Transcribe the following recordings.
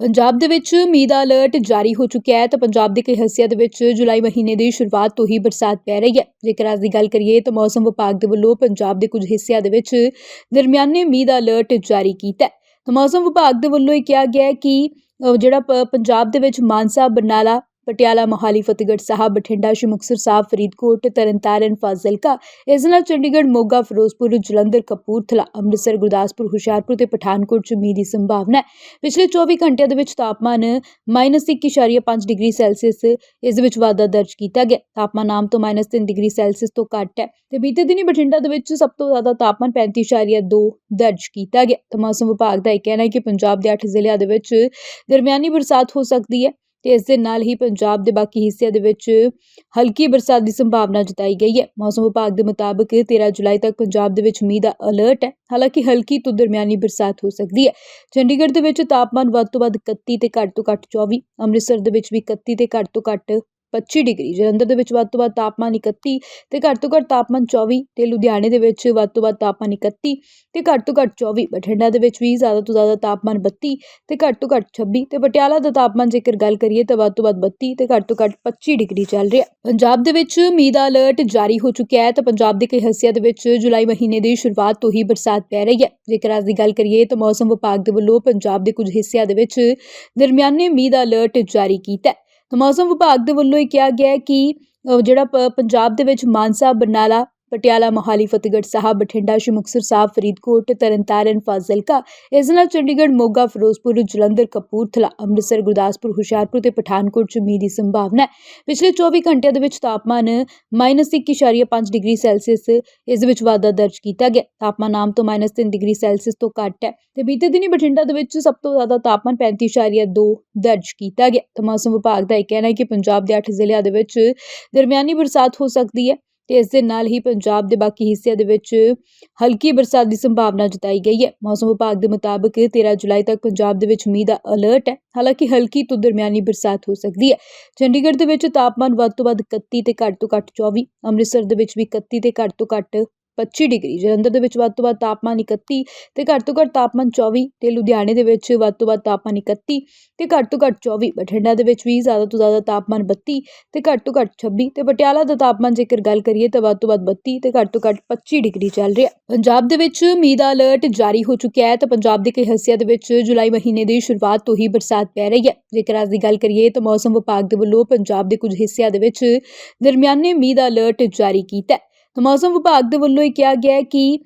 ਪੰਜਾਬ ਦੇ ਵਿੱਚ ਮੀਂਹ ਦਾ ਅਲਰਟ ਜਾਰੀ ਹੋ ਚੁੱਕਿਆ ਹੈ ਤਾਂ ਪੰਜਾਬ ਦੇ ਕਈ ਹਿੱਸਿਆਂ ਦੇ ਵਿੱਚ ਜੁਲਾਈ ਮਹੀਨੇ ਦੀ ਸ਼ੁਰੂਆਤ ਤੋਂ ਹੀ ਬਰਸਾਤ ਪੈ ਰਹੀ ਹੈ। ਜੇਕਰ ਅੱਜ ਦੀ ਗੱਲ ਕਰੀਏ ਤਾਂ ਮੌਸਮ ਵਿਭਾਗ ਦੇ ਵੱਲੋਂ ਪੰਜਾਬ ਦੇ ਕੁਝ ਹਿੱਸਿਆਂ ਦੇ ਵਿੱਚ ਦਰਮਿਆਨੇ ਮੀਂਹ ਦਾ ਅਲਰਟ ਜਾਰੀ ਕੀਤਾ ਹੈ। ਤਾਂ ਮੌਸਮ ਵਿਭਾਗ ਦੇ ਵੱਲੋਂ ਇਹ ਕਿਹਾ ਗਿਆ ਹੈ ਕਿ ਜਿਹੜਾ ਪ- ਪੰਜਾਬ ਦੇ ਵਿੱਚ ਮਾਨਸਾ, ਬਰਨਾਲਾ ਪਟਿਆਲਾ ਮੋਹਾਲੀ ਫਤਿਹਗੜ੍ਹ ਸਾਹਿਬ, ਬਠਿੰਡਾ, ਸ਼੍ਰੀ ਮੁਕਤਸਰ ਸਾਹਿਬ, ਫਰੀਦਕੋਟ, ਤਰਨਤਾਰਨ, ਫਾਜ਼ਿਲਕਾ ਇਸ ਨਾਲ ਚੰਡੀਗੜ੍ਹ, ਮੋਗਾ, ਫਿਰੋਜ਼ਪੁਰ, ਜਲੰਧਰ, ਕਪੂਰਥਲਾ, ਅੰਮ੍ਰਿਤਸਰ, ਗੁਰਦਾਸਪੁਰ, ਹੁਸ਼ਿਆਰਪੁਰ ਤੇ ਪਠਾਨਕੋਟ ਚ ਮੀਂਹ ਦੀ ਸੰਭਾਵਨਾ ਹੈ। ਪਿਛਲੇ 24 ਘੰਟਿਆਂ ਦੇ ਵਿੱਚ ਤਾਪਮਾਨ -1.5 ਡਿਗਰੀ ਸੈਲਸੀਅਸ ਇਸ ਦੇ ਵਿੱਚ ਵਾਧਾ ਦਰਜ ਕੀਤਾ ਗਿਆ। ਤਾਪਮਾਨ ਆਮ ਤੋਂ -3 ਡਿਗਰੀ ਸੈਲਸੀਅਸ ਤੋਂ ਘੱਟ ਹੈ ਤੇ ਬੀਤੇ ਦਿਨੀ ਬਠਿੰਡਾ ਦੇ ਵਿੱਚ ਸਭ ਤੋਂ ਜ਼ਿਆਦਾ ਤਾਪਮਾਨ 35.2 ਦਰਜ ਕੀਤਾ ਗਿਆ। ਤਾਂ ਮੌਸਮ ਵਿਭਾਗ ਦਾ ਇਹ ਕਹਿਣਾ ਹੈ ਕਿ ਪੰਜਾਬ ਦੇ 8 ਜ਼ਿਲ੍ਹਿਆਂ ਦੇ ਵਿੱਚ ਦਰਮਿਆਨੀ ਬਰਸਾਤ ਹੋ ਸਕਦੀ ਹੈ। ਤੇ ਇਸ ਦੇ ਨਾਲ ਹੀ ਪੰਜਾਬ ਦੇ ਬਾਕੀ ਹਿੱਸਿਆਂ ਦੇ ਵਿੱਚ ਹਲਕੀ ਬਰਸਾਤ ਦੀ ਸੰਭਾਵਨਾ ਜਤਾਈ ਗਈ ਹੈ। ਮੌਸਮ ਵਿਭਾਗ ਦੇ ਮੁਤਾਬਕ 13 ਜੁਲਾਈ ਤੱਕ ਪੰਜਾਬ ਦੇ ਵਿੱਚ ਮੀਂਹ ਦਾ ਅਲਰਟ ਹੈ। ਹਾਲਾਂਕਿ ਹਲਕੀ ਤੋਂ ਦਰਮਿਆਨੀ ਬਰਸਾਤ ਹੋ ਸਕਦੀ ਹੈ। ਚੰਡੀਗੜ੍ਹ ਦੇ ਵਿੱਚ ਤਾਪਮਾਨ ਵੱਧ ਤੋਂ ਵੱਧ 31 ਤੇ ਘੱਟ ਤੋਂ ਘੱਟ 24 ਅੰਮ੍ਰਿਤਸਰ ਦੇ ਵਿੱਚ ਵੀ 31 ਤੇ ਘੱਟ ਤੋਂ ਘੱਟ 25 ਡਿਗਰੀ, ਜਲੰਧਰ ਦੇ ਵਿੱਚ ਵੱਧ ਤੋਂ ਵੱਧ ਤਾਪਮਾਨ 31 ਤੇ ਘੱਟ ਤੋਂ ਘੱਟ ਤਾਪਮਾਨ 24 ਤੇ ਲੁਧਿਆਣੇ ਦੇ ਵਿੱਚ ਵੱਧ ਤੋਂ ਵੱਧ ਤਾਪਮਾਨ 31 ਤੇ ਘੱਟ ਤੋਂ ਘੱਟ 24 ਬਠਿੰਡਾ ਦੇ ਵਿੱਚ ਵੀ ਜ਼ਿਆਦਾ ਤੋਂ ਜ਼ਿਆਦਾ ਤਾਪਮਾਨ 32 ਤੇ ਘੱਟ ਤੋਂ ਘੱਟ 26 ਤੇ ਪਟਿਆਲਾ ਦਾ ਤਾਪਮਾਨ ਜੇਕਰ ਗੱਲ ਕਰੀਏ ਤਾਂ ਵੱਧ ਤੋਂ ਵੱਧ 32 ਤੇ ਘੱਟ ਤੋਂ ਘੱਟ 25 ਡਿਗਰੀ ਚੱਲ ਰਿਹਾ। ਪੰਜਾਬ ਦੇ ਵਿੱਚ ਮੀਂਹ ਦਾ ਅਲਰਟ ਜਾਰੀ ਹੋ ਚੁੱਕਿਆ ਹੈ ਤਾਂ ਪੰਜਾਬ ਦੇ ਕਈ ਹਿੱਸਿਆਂ ਦੇ ਵਿੱਚ ਜੁਲਾਈ ਮਹੀਨੇ ਦੀ ਸ਼ੁਰੂਆਤ ਤੋਂ ਹੀ ਬਰਸਾਤ ਪੈ ਰਹੀ ਹੈ। ਜੇਕਰ ਅੱਜ ਦੀ ਗੱਲ ਕਰੀਏ ਤਾਂ ਮੌਸਮ ਵਿਭਾਗ ਦੇ ਵੱਲੋਂ ਪੰਜਾਬ ਦੇ ਕੁਝ ਹਿੱਸਿਆਂ ਦੇ ਵਿੱਚ ਦਰਮਿਆਨੇ ਮੀਂਹ ਦਾ ਅਲਰਟ ਜਾਰੀ ਕੀਤਾ ਤਾਂ ਮੌਸਮ ਵਿਭਾਗ ਦੇ ਵੱਲੋਂ ਇਹ ਕਿਹਾ ਗਿਆ ਕਿ ਜਿਹੜਾ ਪ- ਪੰਜਾਬ ਦੇ ਵਿੱਚ ਮਾਨਸਾ, ਬਰਨਾਲਾ ਪਟਿਆਲਾ ਮੋਹਾਲੀ, ਫਤਿਹਗੜ੍ਹ ਸਾਹਿਬ, ਬਠਿੰਡਾ, ਸ਼੍ਰੀ ਮੁਕਤਸਰ ਸਾਹਿਬ, ਫਰੀਦਕੋਟ, ਤਰਨਤਾਰਨ, ਫਾਜ਼ਿਲਕਾ ਇਸ ਨਾਲ ਚੰਡੀਗੜ੍ਹ, ਮੋਗਾ, ਫਿਰੋਜ਼ਪੁਰ, ਜਲੰਧਰ, ਕਪੂਰਥਲਾ, ਅੰਮ੍ਰਿਤਸਰ, ਗੁਰਦਾਸਪੁਰ, ਹੁਸ਼ਿਆਰਪੁਰ ਤੇ ਪਠਾਨਕੋਟ ਚ ਮੀਂਹ ਦੀ ਸੰਭਾਵਨਾ ਹੈ। ਪਿਛਲੇ 24 ਘੰਟਿਆਂ ਦੇ ਵਿੱਚ ਤਾਪਮਾਨ -1.5 ਡਿਗਰੀ ਸੈਲਸੀਅਸ ਇਸ ਵਿੱਚ ਵਾਧਾ ਦਰਜ ਕੀਤਾ ਗਿਆ। ਤਾਪਮਾਨ ਆਮ ਤੋਂ -3 ਡਿਗਰੀ ਸੈਲਸੀਅਸ ਤੋਂ ਘੱਟ ਹੈ ਤੇ ਬੀਤੇ ਦਿਨੀ ਬਠਿੰਡਾ ਦੇ ਵਿੱਚ ਸਭ ਤੋਂ ਜ਼ਿਆਦਾ ਤਾਪਮਾਨ 35.2 ਦਰਜ ਕੀਤਾ ਗਿਆ। ਤਾਂ ਮੌਸਮ ਵਿਭਾਗ ਦਾ ਇਹ ਕਹਿਣਾ ਹੈ ਕਿ ਪੰਜਾਬ ਦੇ 8 ਜ਼ਿਲ੍ਹਿਆਂ ਦੇ ਵਿੱਚ ਦਰਮਿਆਨੀ ਬਰਸਾਤ ਹੋ ਸਕਦੀ ਹੈ। ਤੇ ਇਸ ਦੇ ਨਾਲ ਹੀ ਪੰਜਾਬ ਦੇ ਬਾਕੀ ਹਿੱਸਿਆਂ ਦੇ ਵਿੱਚ ਹਲਕੀ ਬਰਸਾਤ ਦੀ ਸੰਭਾਵਨਾ ਜਤਾਈ ਗਈ ਹੈ। ਮੌਸਮ ਵਿਭਾਗ ਦੇ ਮੁਤਾਬਕ 13 ਜੁਲਾਈ ਤੱਕ ਪੰਜਾਬ ਦੇ ਵਿੱਚ ਮੀਂਹ ਦਾ ਅਲਰਟ ਹੈ। ਹਾਲਾਂਕਿ ਹਲਕੀ ਤੋਂ ਦਰਮਿਆਨੀ ਬਰਸਾਤ ਹੋ ਸਕਦੀ ਹੈ। ਚੰਡੀਗੜ੍ਹ ਦੇ ਵਿੱਚ ਤਾਪਮਾਨ ਵੱਧ ਤੋਂ ਵੱਧ 31 ਤੇ ਘੱਟ ਤੋਂ ਘੱਟ 24 ਅੰਮ੍ਰਿਤਸਰ ਦੇ ਵਿੱਚ ਵੀ 31 ਤੇ ਘੱਟ ਤੋਂ ਘੱਟ 25 ਡਿਗਰੀ, ਜਲੰਧਰ ਦੇ ਵਿੱਚ ਵੱਧ ਤੋਂ ਵੱਧ ਤਾਪਮਾਨ 31 ਤੇ ਘੱਟ ਤੋਂ ਘੱਟ ਤਾਪਮਾਨ 24 ਤੇ ਲੁਧਿਆਣੇ ਦੇ ਵਿੱਚ ਵੱਧ ਤੋਂ ਵੱਧ ਤਾਪਮਾਨ 31 ਤੇ ਘੱਟ ਤੋਂ ਘੱਟ 24 ਬਠਿੰਡਾ ਦੇ ਵਿੱਚ ਵੀ ਜ਼ਿਆਦਾ ਤੋਂ ਜ਼ਿਆਦਾ ਤਾਪਮਾਨ 32 ਤੇ ਘੱਟ ਤੋਂ ਘੱਟ 26 ਤੇ ਪਟਿਆਲਾ ਦਾ ਤਾਪਮਾਨ ਜੇਕਰ ਗੱਲ ਕਰੀਏ ਤਾਂ ਵੱਧ ਤੋਂ ਵੱਧ 32 ਤੇ ਘੱਟ ਤੋਂ ਘੱਟ 25 ਡਿਗਰੀ ਚੱਲ ਰਿਹਾ। ਪੰਜਾਬ ਦੇ ਵਿੱਚ ਮੀਂਹ ਦਾ ਅਲਰਟ ਜਾਰੀ ਹੋ ਚੁੱਕਿਆ ਹੈ ਤਾਂ ਪੰਜਾਬ ਦੇ ਕਈ ਹਿੱਸਿਆਂ ਦੇ ਵਿੱਚ ਜੁਲਾਈ ਮਹੀਨੇ ਦੀ ਸ਼ੁਰੂਆਤ ਤੋਂ ਹੀ ਬਰਸਾਤ ਪੈ ਰਹੀ ਹੈ। ਜੇਕਰ ਅੱਜ ਦੀ ਗੱਲ ਕਰੀਏ ਤਾਂ ਮੌਸਮ ਵਿਭਾਗ ਦੇ ਵੱਲੋਂ ਪੰਜਾਬ ਦੇ ਕੁਝ ਹਿੱਸਿਆਂ ਦੇ ਵਿੱਚ ਦਰਮਿਆਨੇ ਮੀਂਹ ਦਾ ਅਲਰਟ ਜਾਰੀ ਕੀਤਾ ਤਾਂ ਮੌਸਮ ਵਿਭਾਗ ਦੇ ਵੱਲੋਂ ਇਹ ਕਿਹਾ ਗਿਆ ਕਿ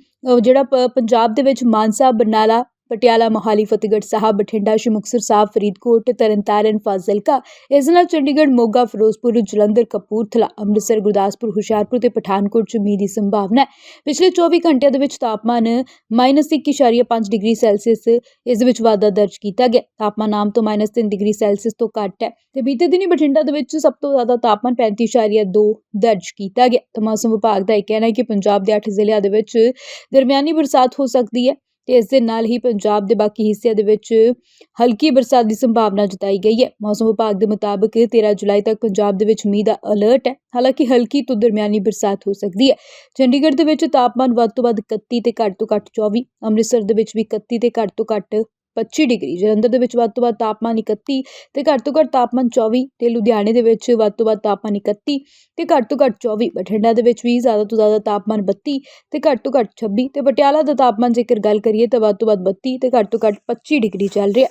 ਜਿਹੜਾ ਪ- ਪੰਜਾਬ ਦੇ ਵਿੱਚ ਮਾਨਸਾ, ਬਰਨਾਲਾ ਪਟਿਆਲਾ ਮੋਹਾਲੀ ਫਤਿਹਗੜ੍ਹ ਸਾਹਿਬ, ਬਠਿੰਡਾ, ਸ਼੍ਰੀ ਮੁਕਤਸਰ ਸਾਹਿਬ, ਫਰੀਦਕੋਟ, ਤਰਨਤਾਰਨ, ਫਾਜ਼ਿਲਕਾ ਇਸ ਨਾਲ ਚੰਡੀਗੜ੍ਹ, ਮੋਗਾ, ਫਿਰੋਜ਼ਪੁਰ, ਜਲੰਧਰ, ਕਪੂਰਥਲਾ, ਅੰਮ੍ਰਿਤਸਰ, ਗੁਰਦਾਸਪੁਰ, ਹੁਸ਼ਿਆਰਪੁਰ ਤੇ ਪਠਾਨਕੋਟ ਚ ਮੀਂਹ ਦੀ ਸੰਭਾਵਨਾ ਹੈ। ਪਿਛਲੇ 24 ਘੰਟਿਆਂ ਦੇ ਵਿੱਚ ਤਾਪਮਾਨ -1.5 ਡਿਗਰੀ ਸੈਲਸੀਅਸ ਇਸ ਦੇ ਵਿੱਚ ਵਾਧਾ ਦਰਜ ਕੀਤਾ ਗਿਆ। ਤਾਪਮਾਨ ਆਮ ਤੋਂ -3 ਡਿਗਰੀ ਸੈਲਸੀਅਸ ਤੋਂ ਘੱਟ ਹੈ ਤੇ ਬੀਤੇ ਦਿਨੀ ਬਠਿੰਡਾ ਦੇ ਵਿੱਚ ਸਭ ਤੋਂ ਜ਼ਿਆਦਾ ਤਾਪਮਾਨ 35.2 ਦਰਜ ਕੀਤਾ ਗਿਆ। ਤਾਂ ਮੌਸਮ ਵਿਭਾਗ ਦਾ ਇਹ ਕਹਿਣਾ ਹੈ ਕਿ ਪੰਜਾਬ ਦੇ 8 ਜ਼ਿਲ੍ਹਿਆਂ ਦੇ ਵਿੱਚ ਦਰਮਿਆਨੀ ਬਰਸਾਤ ਹੋ ਸਕਦੀ ਹੈ। ਤੇ ਇਸ ਦੇ ਨਾਲ ਹੀ ਪੰਜਾਬ ਦੇ ਬਾਕੀ ਹਿੱਸਿਆਂ ਦੇ ਵਿੱਚ ਹਲਕੀ ਬਰਸਾਤ ਦੀ ਸੰਭਾਵਨਾ ਜਤਾਈ ਗਈ ਹੈ। ਮੌਸਮ ਵਿਭਾਗ ਦੇ ਮੁਤਾਬਕ 13 ਜੁਲਾਈ ਤੱਕ ਪੰਜਾਬ ਦੇ ਵਿੱਚ ਮੀਂਹ ਦਾ ਅਲਰਟ ਹੈ। ਹਾਲਾਂਕਿ ਹਲਕੀ ਤੋਂ ਦਰਮਿਆਨੀ ਬਰਸਾਤ ਹੋ ਸਕਦੀ ਹੈ। ਚੰਡੀਗੜ੍ਹ ਦੇ ਵਿੱਚ ਤਾਪਮਾਨ ਵੱਧ ਤੋਂ ਵੱਧ 31 ਤੇ ਘੱਟ ਤੋਂ ਘੱਟ 24 ਅੰਮ੍ਰਿਤਸਰ ਦੇ ਵਿੱਚ ਵੀ 31 ਤੇ ਘੱਟ ਤੋਂ ਘੱਟ 25 ਡਿਗਰੀ, ਜਲੰਧਰ ਦੇ ਵਿੱਚ ਵੱਧ ਤੋਂ ਵੱਧ ਤਾਪਮਾਨ 31 ਤੇ ਘੱਟ ਤੋਂ ਘੱਟ ਤਾਪਮਾਨ 24 ਤੇ ਲੁਧਿਆਣੇ ਦੇ ਵਿੱਚ ਵੱਧ ਤੋਂ ਵੱਧ ਤਾਪਮਾਨ 31 ਤੇ ਘੱਟ ਤੋਂ ਘੱਟ 24 ਬਠਿੰਡਾ ਦੇ ਵਿੱਚ ਵੀ ਜ਼ਿਆਦਾ ਤੋਂ ਜ਼ਿਆਦਾ ਤਾਪਮਾਨ 32 ਤੇ ਘੱਟ ਤੋਂ ਘੱਟ 26 ਤੇ ਪਟਿਆਲਾ ਦਾ ਤਾਪਮਾਨ ਜੇਕਰ ਗੱਲ ਕਰੀਏ ਤਾਂ ਵੱਧ ਤੋਂ ਵੱਧ 32 ਤੇ ਘੱਟ ਤੋਂ ਘੱਟ 25 ਡਿਗਰੀ ਚੱਲ ਰਿਹਾ।